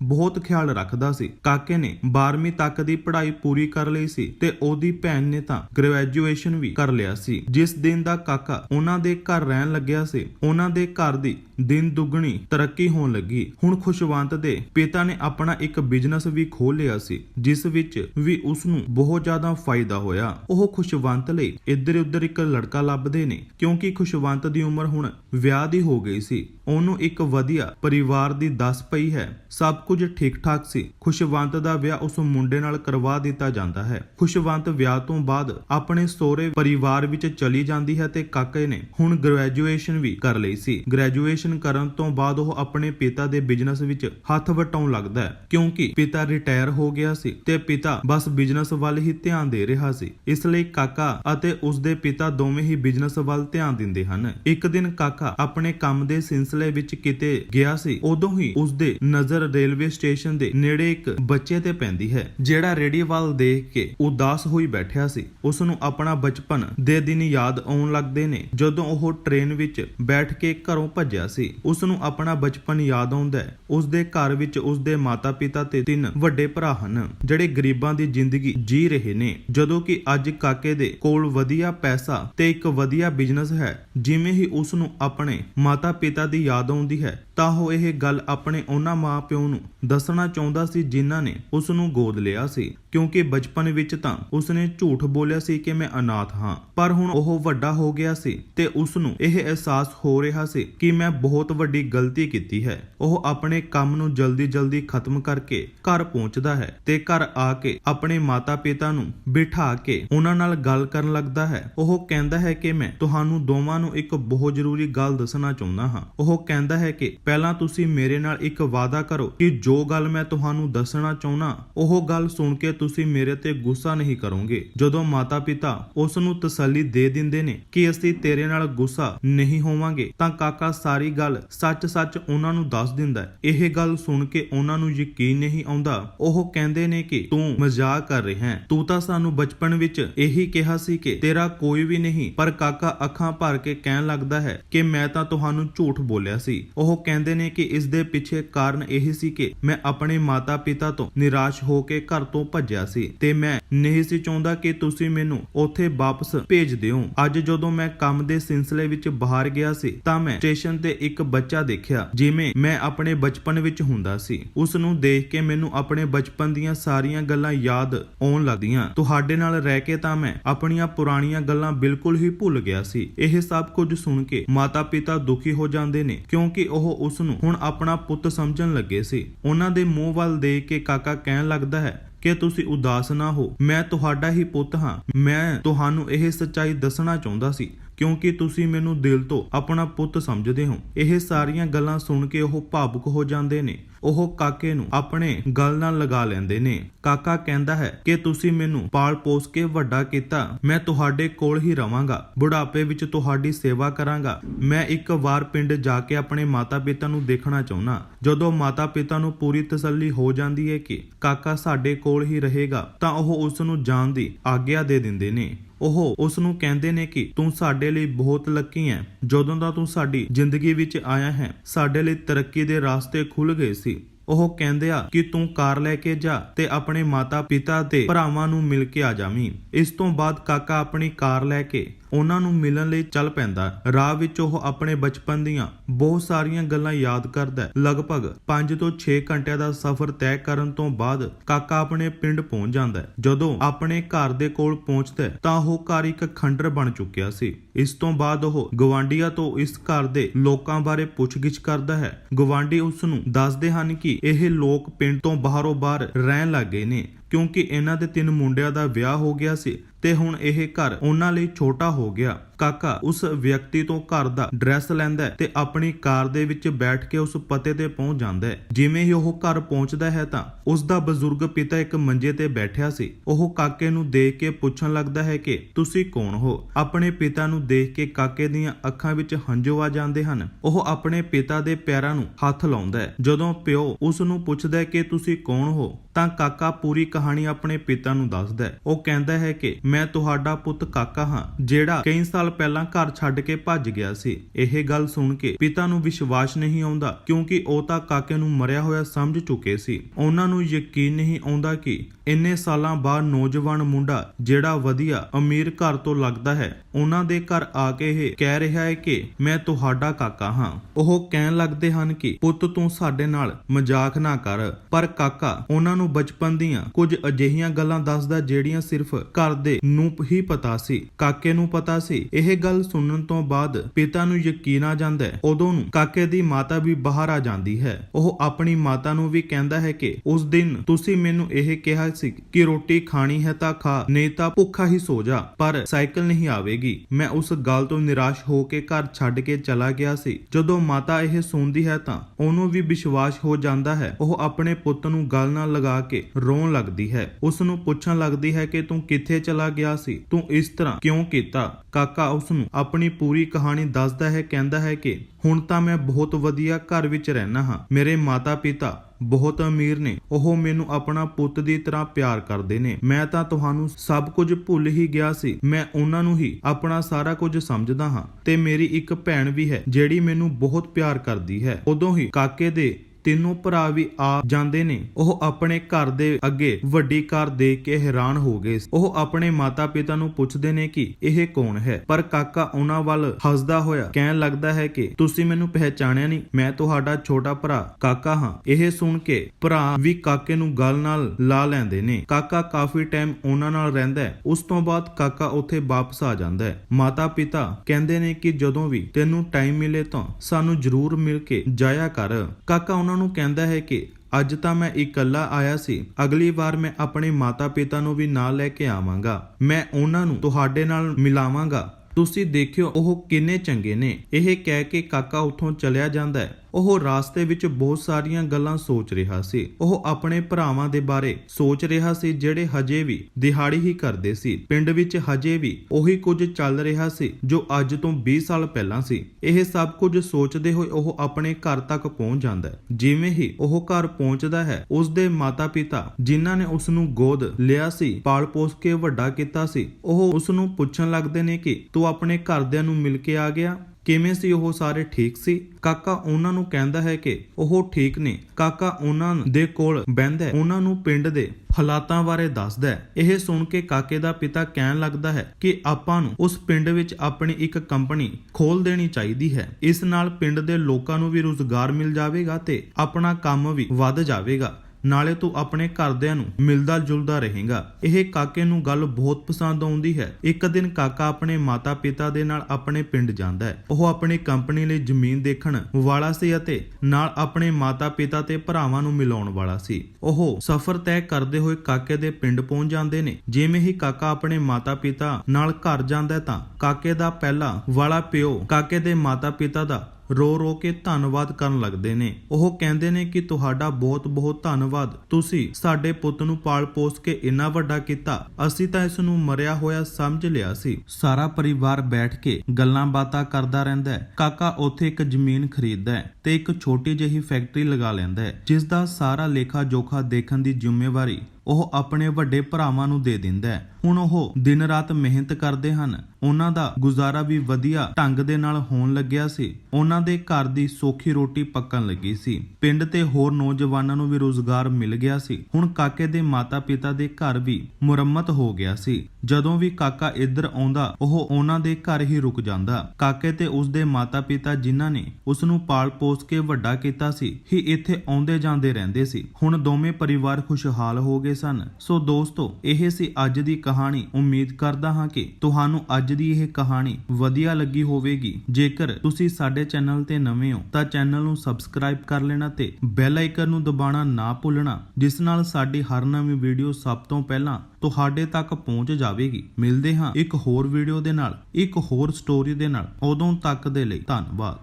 Speaker 1: ਬਹੁਤ ਖਿਆਲ ਰੱਖਦਾ ਸੀ। ਕਾਕੇ ਨੇ 12ਵੀਂ ਤੱਕ ਦੀ ਪੜ੍ਹਾਈ ਪੂਰੀ ਕਰ ਲਈ ਸੀ ਤੇ ਉਹਦੀ ਭੈਣ ਨੇ ਤਾਂ ਗ੍ਰੈਜੂਏਸ਼ਨ ਵੀ ਕਰ ਲਿਆ ਸੀ। ਜਿਸ ਦਿਨ ਦਾ ਕਾਕਾ ਉਹਨਾਂ ਦੇ ਘਰ ਰਹਿਣ ਲੱਗਿਆ ਸੀ, ਉਹਨਾਂ ਦੇ ਘਰ ਦੀ ਦਿਨ ਦੁੱਗਣੀ ਤਰੱਕੀ ਹੋਣ ਲੱਗੀ। ਹੁਣ ਖੁਸ਼ਵੰਤ ਦੇ ਪਿਤਾ ਨੇ ਆਪਣਾ ਇੱਕ ਬਿਜ਼ਨਸ ਵੀ ਖੋਲ ਲਿਆ ਸੀ, ਜਿਸ ਵਿੱਚ ਵੀ ਉਸ ਨੂੰ ਬਹੁਤ ਜ਼ਿਆਦਾ ਫਾਇਦਾ ਹੋਇਆ। ਉਹ ਖੁਸ਼ਵੰਤ ਲਈ ਇੱਧਰ ਉੱਧਰ ਇੱਕ ਲੜਕਾ ਲੱਭਦੇ ਨੇ, ਕਿਉਂਕਿ ਖੁਸ਼ਵੰਤ ਦੀ ਉਮਰ ਹੁਣ ਵਿਆਹ ਦੀ ਹੋ ਗਈ ਸੀ। ਉਹਨੂੰ ਇੱਕ ਵਧੀਆ ਪਰਿਵਾਰ ਦੀ ਦੱਸ ਪਈ ਹੈ। ਸਭ ਕੁਝ ਠੀਕ ਠਾਕ ਸੀ। ਖੁਸ਼ਵੰਤ ਦਾ ਵਿਆਹ ਉਸ ਮੁੰਡੇ ਨਾਲ ਕਰਵਾ ਦਿੱਤਾ ਜਾਂਦਾ ਹੈ। ਖੁਸ਼ਵੰਤ ਵਿਆਹ ਤੋਂ ਬਾਅਦ ਆਪਣੇ ਸਹੁਰੇ ਪਰਿਵਾਰ ਵਿੱਚ ਚਲੀ ਜਾਂਦੀ ਹੈ ਤੇ ਕਾਕੇ ਨੇ ਹੁਣ ਗ੍ਰੈਜੂਏਸ਼ਨ ਵੀ ਕਰ ਲਈ ਸੀ। ਗ੍ਰੈਜੂਏਸ਼ਨ ਕਰਨ ਤੋਂ ਬਾਅਦ ਉਹ ਆਪਣੇ ਪਿਤਾ ਦੇ ਬਿਜ਼ਨਸ ਵਿੱਚ ਹੱਥ ਵਟਾਉਣ ਲੱਗਦਾ ਹੈ ਕਿਉਂਕਿ ਪਿਤਾ ਰਿਟਾਇਰ ਹੋ ਗਿਆ ਸੀ ਤੇ ਪਿਤਾ ਬਸ ਬਿਜ਼ਨਸ ਵੱਲ ਹੀ ਧਿਆਨ ਦੇ ਰਿਹਾ ਸੀ। ਇਸ ਲਈ ਕਾਕਾ ਅਤੇ ਉਸ ਦੇ ਪਿਤਾ ਦੋਵੇਂ ਹੀ ਬਿਜ਼ਨਸ ਵੱਲ ਧਿਆਨ ਦਿੰਦੇ ਹਨ। ਇੱਕ ਦਿਨ ਕਾਕਾ ਆਪਣੇ ਕੰਮ ਦੇ ਸਿਲਸਿਲੇ ਵਿੱਚ ਕਿਤੇ ਗਿਆ ਸੀ, ਉਦੋਂ ਹੀ ਉਸ ਦੇ ਨਜ਼ਰ ਰੇਲਵੇ ਸਟੇਸ਼ਨ ਦੇ ਨੇੜੇ ਇੱਕ ਬੱਚੇ ਤੇ ਪੈਂਦੀ ਹੈ, ਜਿਹੜਾ ਰੇਡੀ ਵੱਲ ਦੇਖ ਕੇ ਉਦਾਸ ਹੋਈ ਬੈਠਿਆ ਸੀ। ਉਸ ਨੂੰ ਆਪਣਾ ਬਚਪਨ ਦੇ ਦਿਨ ਯਾਦ ਆਉਣ ਲੱਗਦੇ ਨੇ, ਜਦੋਂ ਉਹ ਟ੍ਰੇਨ ਵਿੱਚ ਬੈਠ ਕੇ ਘਰੋਂ ਭੱਜਿਆ ਸੀ। ਉਸ ਨੂੰ ਆਪਣਾ ਬਚਪਨ ਯਾਦ ਆਉਂਦਾ ਹੈ। ਉਸ ਦੇ ਘਰ ਵਿੱਚ ਉਸ ਦੇ ਮਾਤਾ-ਪਿਤਾ ਤੇ ਤਿੰਨ ਵੱਡੇ ਭਰਾ ਹਨ, ਜਿਹੜੇ ਗਰੀਬਾਂ ਦੀ ਜ਼ਿੰਦਗੀ ਜੀ ਰਹੇ ਨੇ। ਜਦੋਂ ਕਿ ਅੱਜ ਕਾਕੇ ਦੇ ਕੋਲ ਵਧੀਆ ਪੈਸਾ ਤੇ ਇੱਕ ਵਧੀਆ ਬਿਜ਼ਨਸ ਹੈ, ਜਿਵੇਂ ਹੀ ਉਸ ਨੂੰ ਆਪਣੇ ਮਾਤਾ-ਪਿਤਾ ਦੀ ਯਾਦ ਆਉਂਦੀ ਹੈ। ਤਾਂ ਉਹ ਇਹ ਗੱਲ ਆਪਣੇ ਉਹਨਾਂ ਮਾਪਿਓ ਨੂੰ ਦੱਸਣਾ ਚਾਹੁੰਦਾ ਸੀ ਜਿਨ੍ਹਾਂ ਨੇ ਉਸ ਨੂੰ ਗੋਦ ਲਿਆ ਸੀ। ਕਿਉਂਕਿ ਬਚਪਨ ਵਿੱਚ ਤਾਂ ਉਸਨੇ ਝੂਠ ਬੋਲਿਆ ਸੀ ਕਿ ਮੈਂ ਅਨਾਥ ਹਾਂ। ਪਰ ਹੁਣ ਉਹ ਵੱਡਾ ਹੋ ਗਿਆ ਸੀ ਤੇ ਉਸ ਨੂੰ ਇਹ ਅਹਿਸਾਸ ਹੋ ਰਿਹਾ ਸੀ ਕਿ ਮੈਂ ਬਹੁਤ ਵੱਡੀ ਗਲਤੀ ਕੀਤੀ ਹੈ। ਉਹ ਆਪਣੇ ਕੰਮ ਨੂੰ ਜਲਦੀ-ਜਲਦੀ ਖਤਮ ਕਰਕੇ ਘਰ ਪਹੁੰਚਦਾ ਹੈ ਤੇ ਘਰ ਆ ਕੇ ਆਪਣੇ ਮਾਤਾ-ਪਿਤਾ ਨੂੰ ਬਿਠਾ ਕੇ ਉਹਨਾਂ ਨਾਲ ਗੱਲ ਕਰਨ ਲੱਗਦਾ ਹੈ। ਉਹ ਕਹਿੰਦਾ ਹੈ ਕਿ ਮੈਂ ਤੁਹਾਨੂੰ ਦੋਵਾਂ ਨੂੰ ਇੱਕ ਬਹੁਤ ਜ਼ਰੂਰੀ ਗੱਲ ਦੱਸਣਾ ਚਾਹੁੰਦਾ ਹਾਂ। ਉਹ ਕਹਿੰਦਾ ਹੈ ਕਿ ਪਹਿਲਾਂ ਤੁਸੀਂ ਮੇਰੇ ਨਾਲ ਇੱਕ ਵਾਅਦਾ ਕਰੋ ਕਿ ਜੋ ਗੱਲ ਮੈਂ ਤੁਹਾਨੂੰ ਦੱਸਣਾ ਚਾਹੁੰਦਾ ਉਹ ਗੱਲ ਸੁਣ ਕੇ ਤੁਸੀਂ ਮੇਰੇ ਤੇ ਗੁੱਸਾ ਨਹੀਂ ਕਰੋਗੇ। ਜਦੋਂ ਮਾਤਾ-ਪਿਤਾ ਉਸ ਨੂੰ ਤਸੱਲੀ ਦੇ ਦਿੰਦੇ ਨੇ ਕਿ ਅਸੀਂ ਤੇਰੇ ਨਾਲ ਗੁੱਸਾ ਨਹੀਂ ਹੋਵਾਂਗੇ, ਤਾਂ ਕਾਕਾ ਸਾਰੀ ਗੱਲ ਸੱਚ-ਸੱਚ ਉਹਨਾਂ ਨੂੰ ਦੱਸ ਦਿੰਦਾ ਹੈ। ਇਹ ਗੱਲ ਸੁਣ ਕੇ ਉਹਨਾਂ ਨੂੰ ਯਕੀਨ ਨਹੀਂ ਆਉਂਦਾ। ਉਹ ਕਹਿੰਦੇ ਨੇ ਕਿ ਤੂੰ ਮਜ਼ਾਕ ਕਰ ਰਿਹਾ ਹੈ। ਤੂੰ ਤਾਂ ਸਾਨੂੰ ਬਚਪਨ ਵਿੱਚ ਇਹੀ ਕਿਹਾ ਸੀ ਕਿ ਤੇਰਾ ਕੋਈ ਵੀ ਨਹੀਂ, ਪਰ ਕਾਕਾ ਅੱਖਾਂ ਭਰ ਕੇ ਕਹਿਣ ਲੱਗਦਾ ਹੈ ਕਿ ਮੈਂ ਤਾਂ ਤੁਹਾਨੂੰ ਝੂਠ ਬੋਲਿਆ ਸੀ। ਉਹ ਕਹਿੰਦੇ ਕਹਿੰਦੇ ਨੇ ਕਿ ਇਸ ਦੇ ਪਿੱਛੇ ਕਾਰਨ ਇਹ ਸੀ ਕਿ ਮੈਂ ਆਪਣੇ ਮਾਤਾ-ਪਿਤਾ ਤੋਂ ਨਿਰਾਸ਼ ਹੋ ਕੇ ਘਰ ਤੋਂ ਭੱਜਿਆ ਸੀ ਤੇ ਮੈਂ ਨਹੀਂ ਸੀ ਚਾਹੁੰਦਾ ਕਿ ਤੁਸੀਂ ਮੈਨੂੰ ਉੱਥੇ ਵਾਪਸ ਭੇਜ ਦਿਓ। ਅੱਜ ਜਦੋਂ ਮੈਂ ਕੰਮ ਦੇ ਸਿਲਸਿਲੇ ਵਿੱਚ ਬਾਹਰ ਗਿਆ ਸੀ ਤਾਂ ਮੈਂ ਸਟੇਸ਼ਨ ਤੇ ਇੱਕ ਬੱਚਾ ਦੇਖਿਆ ਜਿਵੇਂ ਮੈਂ ਆਪਣੇ ਬਚਪਨ ਵਿੱਚ ਹੁੰਦਾ ਸੀ। ਉਸ ਨੂੰ ਦੇਖ ਕੇ ਮੈਨੂੰ ਆਪਣੇ ਬਚਪਨ ਦੀਆਂ ਸਾਰੀਆਂ ਗੱਲਾਂ ਯਾਦ ਆਉਣ ਲੱਗਦੀਆਂ ਤੁਹਾਡੇ ਨਾਲ ਰਹਿ ਕੇ ਤਾਂ ਮੈਂ ਆਪਣੀਆਂ ਪੁਰਾਣੀਆਂ ਗੱਲਾਂ ਬਿਲਕੁਲ ਹੀ ਭੁੱਲ ਗਿਆ ਸੀ। ਇਹ ਸਭ ਕੁਝ ਸੁਣ ਕੇ ਮਾਤਾ-ਪਿਤਾ ਦੁਖੀ ਹੋ ਜਾਂਦੇ ਨੇ ਕਿਉਂਕਿ ਉਹ ਉਸ ਨੂੰ ਹੁਣ ਆਪਣਾ ਪੁੱਤ ਸਮਝਣ ਲੱਗੇ ਸੀ। ਉਹਨਾਂ ਦੇ ਮੂੰਹ ਵੱਲ ਦੇਖ ਕੇ ਕਾਕਾ ਕਹਿਣ ਲੱਗਦਾ ਹੈ ਕਿ ਤੁਸੀਂ ਉਦਾਸ ਨਾ ਹੋ, ਮੈਂ ਤੁਹਾਡਾ ਹੀ ਪੁੱਤ ਹਾਂ। ਮੈਂ ਤੁਹਾਨੂੰ ਇਹ ਸੱਚਾਈ ਦੱਸਣਾ ਚਾਹੁੰਦਾ ਸੀ, ਕਿਉਂਕਿ ਤੁਸੀਂ ਮੈਨੂੰ ਦਿਲ ਤੋਂ ਆਪਣਾ ਪੁੱਤ ਸਮਝਦੇ ਹੋ। ਇਹ ਸਾਰੀਆਂ ਗੱਲਾਂ ਸੁਣ ਕੇ ਉਹ ਭਾਵੁਕ ਹੋ ਜਾਂਦੇ ਨੇ। ਉਹ ਕਾਕੇ ਨੂੰ ਆਪਣੇ ਗਲ ਨਾਲ ਲਗਾ ਲੈਂਦੇ ਨੇ। ਕਾਕਾ ਕਹਿੰਦਾ ਹੈ ਕਿ ਤੁਸੀਂ ਮੈਨੂੰ ਪਾਲ ਪੋਸ ਕੇ ਵੱਡਾ ਕੀਤਾ, ਮੈਂ ਤੁਹਾਡੇ ਕੋਲ ਹੀ ਰਵਾਂਗਾ, ਬੁਢਾਪੇ ਵਿੱਚ ਤੁਹਾਡੀ ਸੇਵਾ ਕਰਾਂਗਾ। ਮੈਂ ਇੱਕ ਵਾਰ ਪਿੰਡ ਜਾ ਕੇ ਆਪਣੇ ਮਾਤਾ-ਪਿਤਾ ਨੂੰ ਦੇਖਣਾ ਚਾਹੁੰਦਾ, ਜਦੋਂ ਮਾਤਾ-ਪਿਤਾ ਨੂੰ ਪੂਰੀ ਤਸੱਲੀ ਹੋ ਜਾਂਦੀ ਹੈ ਕਿ ਕਾਕਾ ਸਾਡੇ ਕੋਲ ਹੀ ਰਹੇਗਾ, ਤਾਂ ਉਹ ਉਸ ਨੂੰ ਜਾਣ ਦੀ ਆਗਿਆ ਦੇ ਦਿੰਦੇ ਨੇ। ਉਹ ਉਸ ਨੂੰ ਕਹਿੰਦੇ ਨੇ ਕਿ ਤੂੰ ਸਾਡੇ ਲਈ ਬਹੁਤ ਲੱਕੀ ਹੈ ਜਦੋਂ ਦਾ ਤੂੰ ਸਾਡੀ ਜ਼ਿੰਦਗੀ ਵਿੱਚ ਆਇਆ ਹੈ, ਸਾਡੇ ਲਈ ਤਰੱਕੀ ਦੇ ਰਾਸਤੇ ਖੁੱਲ ਗਏ ਸੀ। ਉਹ ਕਹਿੰਦੇ ਆ ਕਿ ਤੂੰ ਕਾਰ ਲੈ ਕੇ ਜਾ ਤੇ ਆਪਣੇ ਮਾਤਾ-ਪਿਤਾ ਤੇ ਭਰਾਵਾਂ ਨੂੰ ਮਿਲ ਕੇ ਆ ਜਾਵੀਂ। ਇਸ ਤੋਂ ਬਾਅਦ ਕਾਕਾ ਆਪਣੀ ਕਾਰ ਲੈ ਕੇ ਉਹਨਾਂ ਨੂੰ ਮਿਲਣ ਲਈ ਚੱਲ ਪੈਂਦਾ। ਰਾਹ ਵਿੱਚ ਉਹ ਆਪਣੇ ਬਚਪਨ ਦੀਆਂ ਬਹੁਤ ਸਾਰੀਆਂ ਗੱਲਾਂ ਯਾਦ ਕਰਦਾ ਲਗਭਗ 5 ਤੋਂ 6 ਘੰਟਿਆਂ ਦਾ ਸਫ਼ਰ ਤੈਅ ਕਰਨ ਤੋਂ ਬਾਅਦ ਕਾਕਾ ਆਪਣੇ ਪਿੰਡ ਪਹੁੰਚ ਜਾਂਦਾ ਹੈ। ਜਦੋਂ ਆਪਣੇ ਘਰ ਦੇ ਕੋਲ ਪਹੁੰਚਦਾ ਤਾਂ ਉਹ ਘਰ ਇੱਕ ਖੰਡਰ ਬਣ ਚੁੱਕਿਆ ਸੀ। ਇਸ ਤੋਂ ਬਾਅਦ ਉਹ ਗਵਾਂਡੀਆਂ ਤੋਂ ਇਸ ਘਰ ਦੇ ਲੋਕਾਂ ਬਾਰੇ ਪੁੱਛਗਿੱਛ ਕਰਦਾ ਹੈ। ਗਵਾਂਡੀ ਉਸ ਨੂੰ ਦੱਸਦੇ ਹਨ ਕਿ ਇਹ ਲੋਕ ਪਿੰਡ ਤੋਂ ਬਾਹਰੋਂ ਬਾਹਰ ਰਹਿਣ ਲੱਗ ਗਏ ਨੇ, ਕਿਉਂਕਿ ਇਹਨਾਂ ਦੇ ਤਿੰਨ ਮੁੰਡਿਆਂ ਦਾ ਵਿਆਹ ਹੋ ਗਿਆ ਸੀ। ਤੇ ਹੁਣ ਇਹ ਘਰ ਉਹਨਾਂ ਲਈ ਛੋਟਾ ਹੋ ਗਿਆ। ਕਾਕਾ ਉਸ ਵਿਅਕਤੀ ਤੋਂ ਘਰ ਦਾ ਡਰੈਸ ਲੈਂਦਾ ਤੇ ਆਪਣੀ ਕਾਰ ਦੇ ਵਿੱਚ ਬੈਠ ਕੇ ਉਸ ਪਤੇ ਤੇ ਪਹੁੰਚ ਜਾਂਦਾ ਹੈ। ਜਿਵੇਂ ਹੀ ਉਹ ਘਰ ਪਹੁੰਚਦਾ ਹੈ ਤਾਂ ਉਸ ਦਾ ਬਜ਼ੁਰਗ ਪਿਤਾ ਇੱਕ ਮੰਜੇ ਤੇ ਬੈਠਿਆ ਸੀ। ਉਹ ਕਾਕੇ ਨੂੰ ਦੇਖ ਕੇ ਪੁੱਛਣ ਲੱਗਦਾ ਹੈ ਕਿ ਤੁਸੀਂ ਕੌਣ ਹੋ? ਆਪਣੇ ਪਿਤਾ ਨੂੰ ਦੇਖ ਕੇ ਕਾਕੇ ਦੀਆਂ ਅੱਖਾਂ ਵਿੱਚ ਹੰਝੂ ਆ ਜਾਂਦੇ ਹਨ। ਉਹ ਆਪਣੇ ਪਿਤਾ ਦੇ ਪੈਰਾਂ ਨੂੰ ਹੱਥ ਲਾਉਂਦਾ ਹੈ। ਜਦੋਂ ਪਿਓ ਉਸ ਨੂੰ ਪੁੱਛਦਾ ਹੈ ਕਿ ਤੁਸੀਂ ਕੌਣ ਹੋ? ਤਾਂ ਕਾਕਾ ਪੂਰੀ ਕਹਾਣੀ ਆਪਣੇ ਪਿਤਾ ਨੂੰ ਦੱਸਦਾ ਹੈ। ਉਹ ਕਹਿੰਦਾ ਹੈ ਕਿ ਮੈਂ ਤੁਹਾਡਾ ਪੁੱਤ ਕਾਕਾ ਹਾਂ, ਜਿਹੜਾ ਕਈ ਸਾਲ ਪਹਿਲਾਂ ਘਰ ਛੱਡ ਕੇ ਭੱਜ ਗਿਆ ਸੀ। ਇਹ ਗੱਲ ਸੁਣ ਕੇ ਪਿਤਾ ਨੂੰ ਵਿਸ਼ਵਾਸ ਨਹੀਂ ਆਉਂਦਾ, ਕਿਉਂਕਿ ਉਹ ਤਾਂ ਕਾਕੇ ਨੂੰ ਮਰਿਆ ਹੋਇਆ ਸਮਝ ਚੁੱਕੇ ਸੀ। ਉਹਨਾਂ ਨੂੰ ਯਕੀਨ ਨਹੀਂ ਆਉਂਦਾ ਕਿ ਇੰਨੇ ਸਾਲਾਂ ਬਾਅਦ ਨੌਜਵਾਨ ਮੁੰਡਾ, ਜਿਹੜਾ ਵਧੀਆ ਅਮੀਰ ਘਰ ਤੋਂ ਲੱਗਦਾ ਹੈ, ਉਹਨਾਂ ਦੇ ਘਰ ਆ ਕੇ ਇਹ ਕਹਿ ਰਿਹਾ ਹੈ ਕਿ ਮੈਂ ਤੁਹਾਡਾ ਕਾਕਾ ਹਾਂ। ਉਹ ਕਹਿਣ ਲੱਗਦੇ ਹਨ ਕਿ ਪੁੱਤ ਤੂੰ ਸਾਡੇ ਨਾਲ ਮਜ਼ਾਕ ਨਾ ਕਰ, ਪਰ ਕਾਕਾ ਉਹਨਾਂ ਨੂੰ ਬਚਪਨ ਦੀਆਂ ਕੁਝ ਅਜਿਹੀਆਂ ਗੱਲਾਂ ਦੱਸਦਾ, ਜਿਹੜੀਆਂ ਸਿਰਫ ਘਰ ਦੇ ਨੂੰ ਹੀ ਪਤਾ ਸੀ, ਕਾਕੇ ਨੂੰ ਪਤਾ ਸੀ। ਇਹ ਗੱਲ ਸੁਣਨ ਤੋਂ ਬਾਅਦ ਪਿਤਾ ਨੂੰ ਯਕੀਨ ਆ ਜਾਂਦਾ ਹੈ। ਉਦੋਂ ਨੂੰ ਕਾਕੇ ਦੀ ਮਾਤਾ ਵੀ ਬਾਹਰ ਆ ਜਾਂਦੀ ਹੈ। ਉਹ ਆਪਣੀ ਮਾਤਾ ਨੂੰ ਵੀ ਕਹਿੰਦਾ ਹੈ ਕਿ ਉਸ ਦਿਨ ਤੁਸੀਂ ਮੈਨੂੰ ਇਹ ਕਿਹਾ ਸੀ ਕਿ ਰੋਟੀ ਖਾਣੀ ਹੈ ਤਾਂ ਖਾ, ਨਹੀਂ ਤਾਂ ਭੁੱਖਾ ਹੀ ਸੋ ਜਾ, ਪਰ ਸਾਈਕਲ ਨਹੀਂ ਆਵੇਗੀ। ਮੈਂ ਉਸ ਗੱਲ ਤੋਂ ਨਿਰਾਸ਼ ਹੋ ਕੇ ਘਰ ਛੱਡ ਕੇ ਚਲਾ ਗਿਆ ਸੀ। ਜਦੋਂ ਮਾਤਾ ਇਹ ਸੁਣਦੀ ਹੈ ਤਾਂ ਉਹਨੂੰ ਵੀ ਵਿਸ਼ਵਾਸ ਹੋ ਜਾਂਦਾ ਹੈ। ਉਹ ਆਪਣੇ ਪੁੱਤ ਨੂੰ ਗੱਲ ਨਾਲ ਲਗਾ ਕੇ ਰੋਣ ਲੱਗਦੀ ਹੈ। ਉਸ ਨੂੰ ਪੁੱਛਣ ਲੱਗਦੀ ਹੈ ਕਿ ਤੂੰ ਕਿੱਥੇ ਚਲਾ ਗਿਆ ਸੀ। ਤੂੰ ਇਸ ਤਰ੍ਹਾਂ ਕਿਉਂ ਕੀਤਾ? ਕਾਕਾ ਉਸ ਨੂੰ ਆਪਣੀ ਪੂਰੀ ਕਹਾਣੀ ਦੱਸਦਾ ਹੈ, ਕਹਿੰਦਾ ਹੈ ਕਿ ਹੁਣ ਤਾਂ ਮੈਂ ਬਹੁਤ ਵਧੀਆ ਘਰ ਵਿੱਚ ਰਹਿਣਾ ਹਾਂ। ਮੇਰੇ ਮਾਤਾ-ਪਿਤਾ ਬਹੁਤ ਅਮੀਰ ਨੇ। ਉਹ ਮੈਨੂੰ ਆਪਣਾ ਪੁੱਤ ਦੀ ਤਰ੍ਹਾਂ ਪਿਆਰ ਕਰਦੇ ਨੇ। ਮੈਂ ਤਾਂ ਤੁਹਾਨੂੰ ਸਭ ਕੁਝ ਭੁੱਲ ਹੀ ਗਿਆ ਸੀ। ਮੈਂ ਉਹਨਾਂ ਨੂੰ ਹੀ ਆਪਣਾ ਸਾਰਾ ਕੁਝ ਸਮਝਦਾ ਹਾਂ। ਤੇ ਮੇਰੀ ਇੱਕ ਭੈਣ ਵੀ ਹੈ, ਜਿਹੜੀ ਮੈਨੂੰ ਬਹੁਤ ਪਿਆਰ ਕਰਦੀ ਹੈ। ਉਦੋਂ ਹੀ ਕਾਕੇ ਦੇ ਤਿੰਨੋਂ ਭਰਾ ਵੀ ਆ ਜਾਂਦੇ ਨੇ। ਉਹ ਆਪਣੇ ਘਰ ਦੇ ਅੱਗੇ ਵੱਡੀ ਕਾਰ ਦੇਖ ਕੇ ਹੈਰਾਨ ਹੋ ਗਏ। ਉਹ ਆਪਣੇ ਮਾਤਾ-ਪਿਤਾ ਨੂੰ ਪੁੱਛਦੇ ਨੇ ਕਿ ਇਹ ਕੌਣ ਹੈ? ਪਰ ਕਾਕਾ ਉਹਨਾਂ ਵੱਲ ਹੱਸਦਾ ਹੋਇਆ ਕਹਿਣ ਲੱਗਦਾ ਹੈ ਕਿ ਤੁਸੀਂ ਮੈਨੂੰ ਪਹਿਚਾਣਿਆ ਨਹੀਂ। ਮੈਂ ਤੁਹਾਡਾ ਛੋਟਾ ਭਰਾ ਕਾਕਾ ਹਾਂ। ਇਹ ਸੁਣ ਕੇ ਭਰਾ ਵੀ ਕਾਕੇ ਨੂੰ ਗੱਲ ਨਾਲ ਲਾ ਲੈਂਦੇ ਨੇ। ਕਾਕਾ ਕਾਫੀ ਟਾਈਮ ਉਹਨਾਂ ਨਾਲ ਰਹਿੰਦਾ ਹੈ। ਉਸ ਤੋਂ ਬਾਅਦ ਕਾਕਾ ਉੱਥੇ ਵਾਪਸ ਆ ਜਾਂਦਾ ਹੈ। ਮਾਤਾ-ਪਿਤਾ ਕਹਿੰਦੇ ਨੇ ਕਿ ਜਦੋਂ ਵੀ ਤੈਨੂੰ ਟਾਈਮ ਮਿਲੇ ਤਾਂ ਸਾਨੂੰ ਜ਼ਰੂਰ ਮਿਲ ਕੇ ਜਾਇਆ ਕਰ। ਕਾਕਾ ਉਹਨਾਂ ਨੂੰ ਕਹਿੰਦਾ ਹੈ ਕਿ ਅੱਜ ਤਾਂ ਮੈਂ ਇਕੱਲਾ ਆਇਆ ਸੀ, ਅਗਲੀ ਵਾਰ ਮੈਂ ਆਪਣੇ ਮਾਤਾ-ਪਿਤਾ ਨੂੰ ਵੀ ਨਾਲ ਲੈ ਕੇ ਆਵਾਂਗਾ। ਮੈਂ ਉਹਨਾਂ ਨੂੰ ਤੁਹਾਡੇ ਨਾਲ ਮਿਲਾਵਾਂਗਾ। ਤੁਸੀਂ ਦੇਖਿਓ ਉਹ ਕਿੰਨੇ ਚੰਗੇ ਨੇ। ਇਹ ਕਹਿ ਕੇ ਕਾਕਾ ਉੱਥੋਂ ਚਲਿਆ ਜਾਂਦਾ ਹੈ। ਉਹ ਰਾਸਤੇ ਵਿੱਚ ਬਹੁਤ ਸਾਰੀਆਂ ਗੱਲਾਂ ਸੋਚ ਰਿਹਾ ਸੀ। ਉਹ ਆਪਣੇ ਭਰਾਵਾਂ ਦੇ ਬਾਰੇ ਸੋਚ ਰਿਹਾ ਸੀ ਜਿਹੜੇ ਹਜੇ ਵੀ ਦਿਹਾੜੀ ਹੀ ਕਰਦੇ ਸੀ। ਪਿੰਡ ਵਿੱਚ ਹਜੇ ਵੀ ਉਹੀ ਕੁਝ ਚੱਲ ਰਿਹਾ ਸੀ ਜੋ ਅੱਜ ਤੋਂ 20 ਸਾਲ ਪਹਿਲਾਂ ਸੀ। ਇਹ ਸਭ ਕੁਝ ਸੋਚਦੇ ਹੋਏ ਉਹ ਆਪਣੇ ਘਰ ਤੱਕ ਪਹੁੰਚ ਜਾਂਦਾ ਹੈ। ਜਿਵੇਂ ਹੀ ਉਹ ਘਰ ਪਹੁੰਚਦਾ ਹੈ ਉਸ ਦੇ ਮਾਤਾ-ਪਿਤਾ ਜਿਨ੍ਹਾਂ ਨੇ ਉਸ ਨੂੰ ਗੋਦ ਲਿਆ ਸੀ, ਪਾਲ ਪੋਸ ਕੇ ਵੱਡਾ ਕੀਤਾ ਸੀ, ਉਹ ਉਸ ਨੂੰ ਪੁੱਛਣ ਲੱਗਦੇ ਨੇ ਕਿ ਤੂੰ ਆਪਣੇ ਘਰਦਿਆਂ ਨੂੰ ਮਿਲ ਕੇ ਆ ਗਿਆ? ਕਿਵੇਂ ਸੀ ਉਹ ਸਾਰੇ ਠੀਕ ਸੀ? ਕਾਕਾ ਉਹਨਾਂ ਨੂੰ ਕਹਿੰਦਾ ਹੈ ਕਿ ਉਹ ਠੀਕ ਨੇ। ਕਾਕਾ ਉਹਨਾਂ ਦੇ ਕੋਲ ਬਹਿੰਦਾ ਉਹਨਾਂ ਨੂੰ ਪਿੰਡ ਦੇ ਹਾਲਾਤਾਂ ਬਾਰੇ ਦੱਸਦਾ ਹੈ। ਇਹ ਸੁਣ ਕੇ ਕਾਕੇ ਦਾ ਪਿਤਾ ਕਹਿਣ ਲੱਗਦਾ ਹੈ ਕਿ ਆਪਾਂ ਨੂੰ ਉਸ ਪਿੰਡ ਵਿੱਚ ਆਪਣੀ ਇੱਕ ਕੰਪਨੀ ਖੋਲ ਦੇਣੀ ਚਾਹੀਦੀ ਹੈ। ਇਸ ਨਾਲ ਪਿੰਡ ਦੇ ਲੋਕਾਂ ਨੂੰ ਵੀ ਰੁਜ਼ਗਾਰ ਮਿਲ ਜਾਵੇਗਾ ਤੇ ਆਪਣਾ ਕੰਮ ਵੀ ਵੱਧ ਜਾਵੇਗਾ। ਨਾਲੇ ਤੂੰ ਆਪਣੇ ਘਰਦਿਆਂ ਨੂੰ ਮਿਲਦਾ ਜੁਲਦਾ ਰਹੇਗਾ। ਇਹ ਕਾਕੇ ਨੂੰ ਗੱਲ ਬਹੁਤ ਪਸੰਦ ਆਉਂਦੀ ਹੈ। ਇੱਕ ਦਿਨ ਕਾਕਾ ਆਪਣੇ ਮਾਤਾ-ਪਿਤਾ ਦੇ ਨਾਲ ਆਪਣੇ ਪਿੰਡ ਜਾਂਦਾ ਹੈ। ਉਹ ਆਪਣੀ ਕੰਪਨੀ ਲਈ ਜ਼ਮੀਨ ਦੇਖਣ ਵਾਲਾ ਸੀ ਅਤੇ ਨਾਲ ਆਪਣੇ ਮਾਤਾ-ਪਿਤਾ ਤੇ ਭਰਾਵਾਂ ਨੂੰ ਮਿਲਾਉਣ ਵਾਲਾ ਸੀ। ਉਹ ਸਫ਼ਰ ਤੈਅ ਕਰਦੇ ਹੋਏ ਕਾਕੇ ਦੇ ਪਿੰਡ ਪਹੁੰਚ ਜਾਂਦੇ ਨੇ। ਜਿਵੇਂ ਹੀ ਕਾਕਾ ਆਪਣੇ ਮਾਤਾ-ਪਿਤਾ ਨਾਲ ਘਰ ਜਾਂਦਾ ਤਾਂ ਕਾਕੇ ਦਾ ਪਹਿਲਾ ਵਾਲਾ ਪਿਓ ਕਾਕੇ ਦੇ ਮਾਤਾ-ਪਿਤਾ ਦਾ ਰੋ ਰੋ ਕੇ ਧੰਨਵਾਦ ਕਰਨ ਲੱਗਦੇ ਨੇ। ਉਹ ਕਹਿੰਦੇ ਨੇ ਕਿ ਤੁਹਾਡਾ ਬਹੁਤ-ਬਹੁਤ ਧੰਨਵਾਦ। ਤੁਸੀਂ ਸਾਡੇ ਪੁੱਤ ਨੂੰ ਪਾਲ ਪੋਸ ਕੇ ਇੰਨਾ ਵੱਡਾ ਕੀਤਾ। ਅਸੀਂ ਤਾਂ ਇਸ ਨੂੰ ਮਰਿਆ ਹੋਇਆ ਸਮਝ ਲਿਆ ਸੀ। ਸਾਰਾ ਪਰਿਵਾਰ ਬੈਠ ਕੇ ਗੱਲਾਂ ਬਾਤਾਂ ਕਰਦਾ ਰਹਿੰਦਾ ਹੈ। ਕਾਕਾ ਉੱਥੇ ਇੱਕ ਜ਼ਮੀਨ ਖਰੀਦਦਾ ਹੈ ਤੇ ਇੱਕ ਛੋਟੀ ਜਿਹੀ ਫੈਕਟਰੀ ਲਗਾ ਲੈਂਦਾ ਹੈ, ਜਿਸ ਦਾ ਸਾਰਾ ਲੇਖਾ ਜੋਖਾ ਦੇਖਣ ਦੀ ਜ਼ਿੰਮੇਵਾਰੀ ਉਹ ਆਪਣੇ ਵੱਡੇ ਭਰਾਵਾਂ ਨੂੰ ਦੇ ਦਿੰਦਾ ਹੈ। ਹੁਣ ਉਹ ਦਿਨ ਰਾਤ ਮਿਹਨਤ ਕਰਦੇ ਹਨ। ਉਹਨਾਂ ਦਾ ਗੁਜ਼ਾਰਾ ਵੀ ਵਧੀਆ ਢੰਗ ਦੇ ਨਾਲ ਹੋਣ ਲੱਗਿਆ ਸੀ। ਉਹਨਾਂ ਦੇ ਘਰ ਦੀ ਸੌਖੀ ਰੋਟੀ ਪੱਕਣ ਲੱਗੀ ਸੀ। ਪਿੰਡ ਤੇ ਹੋਰ ਨੌਜਵਾਨਾਂ ਨੂੰ ਵੀ ਰੋਜ਼ਗਾਰ ਮਿਲ ਗਿਆ ਸੀ। ਹੁਣ ਕਾਕੇ ਦੇ ਮਾਤਾ-ਪਿਤਾ ਦੇ ਘਰ ਵੀ ਮੁਰੰਮਤ ਹੋ ਗਿਆ ਸੀ। ਜਦੋਂ ਵੀ ਕਾਕਾ ਇੱਧਰ ਆਉਂਦਾ, ਉਹ ਉਹਨਾਂ ਦੇ ਘਰ ਹੀ ਰੁਕ ਜਾਂਦਾ। ਕਾਕੇ ਤੇ ਉਸ ਦੇ ਮਾਤਾ-ਪਿਤਾ ਜਿਨ੍ਹਾਂ ਨੇ ਉਸ ਨੂੰ ਪਾਲ ਪੋਸ ਕੇ ਵੱਡਾ ਕੀਤਾ ਸੀ, ਹੀ ਇੱਥੇ ਆਉਂਦੇ ਜਾਂਦੇ ਰਹਿੰਦੇ ਸੀ। ਹੁਣ ਦੋਵੇਂ ਪਰਿਵਾਰ ਖੁਸ਼ਹਾਲ ਹੋ ਗਏ ਸਨ। ਸੋ ਦੋਸਤੋ, ਇਹ ਸੀ ਅੱਜ ਦੀ ਕਹਾਣੀ। ਉਮੀਦ ਕਰਦਾ ਹਾਂ ਕਿ ਤੁਹਾਨੂੰ ਅੱਜ ਦੀ ਇਹ ਕਹਾਣੀ ਵਧੀਆ ਲੱਗੀ ਹੋਵੇਗੀ। ਜੇਕਰ ਤੁਸੀਂ ਸਾਡੇ ਚੈਨਲ ਤੇ ਨਵੇਂ ਹੋ, ਤਾਂ ਚੈਨਲ ਨੂੰ ਸਬਸਕ੍ਰਾਈਬ ਕਰ ਲੈਣਾ ਤੇ ਬੈਲ ਆਈਕਨ ਨੂੰ ਦਬਾਉਣਾ ਨਾ ਭੁੱਲਣਾ, ਜਿਸ ਨਾਲ ਸਾਡੀ ਹਰ ਨਵੀਂ ਵੀਡੀਓ ਸਭ ਤੋਂ ਪਹਿਲਾਂ ਤੁਹਾਡੇ ਤੱਕ ਪਹੁੰਚ ਜਾਵੇਗੀ। ਮਿਲਦੇ ਹਾਂ ਇੱਕ ਹੋਰ ਵੀਡੀਓ ਦੇ ਨਾਲ, ਇੱਕ ਹੋਰ ਸਟੋਰੀ ਦੇ ਨਾਲ। ਉਦੋਂ ਤੱਕ ਦੇ ਲਈ ਧੰਨਵਾਦ।